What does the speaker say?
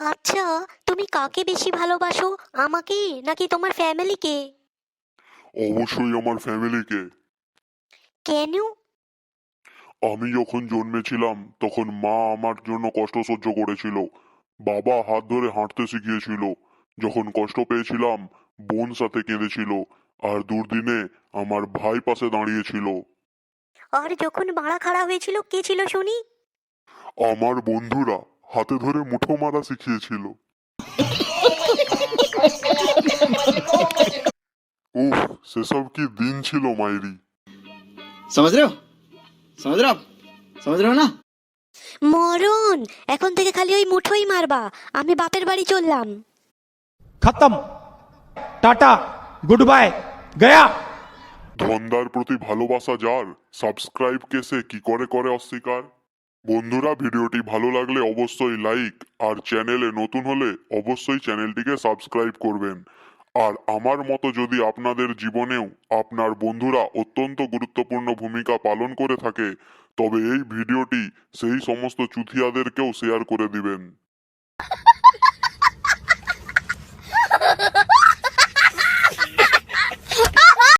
আচ্ছা তুমি কাকে বেশি ভালোবাসো আমাকে নাকি তোমার ফ্যামিলিকে? অবশ্যই আমার ফ্যামিলিকে। কেন? আমি যখন জন্মেছিলাম তখন মা আমার জন্য কষ্ট সহ্য করেছিল। বাবা হাত ধরে হাঁটতে শিখিয়েছিল। যখন কষ্ট পেয়েছিলাম বোন সাথে কেঁদেছিল। আর দুর্দিনে আমার ভাই পাশে দাঁড়িয়েছিল। আর যখন বাড়া খাড়া হয়েছিল কে ছিল শুনি? আমার বন্ধুরা। হাতে ধরে মুঠো মারা শিখিয়েছিল। উফ সেসব কি দিন ছিল মাইরি। সমাজ রেও সমাজ রেও সমাজ রেও না? মরণ! এখন থেকে খালি ওই মুঠোই মারবা। আমি বাপের বাড়ি চললাম। খতম। টাটা। গুড বাই গয়া। ধন্দার প্রতি ভালোবাসা যার সাবস্ক্রাইব কেসে কি করে করে অস্বীকার? বন্ধুরা, ভিডিওটি ভালো লাগলে অবশ্যই লাইক আর চ্যানেলে নতুন হলে অবশ্যই চ্যানেলটিকে সাবস্ক্রাইব করবেন। আর আমার মতো যদি আপনাদের জীবনেও আপনার বন্ধুরা অত্যন্ত গুরুত্বপূর্ণ ভূমিকা পালন করে থাকে, তবে এই ভিডিওটি সেই সমস্ত চুথিয়াদেরকেও শেয়ার করে দিবেন।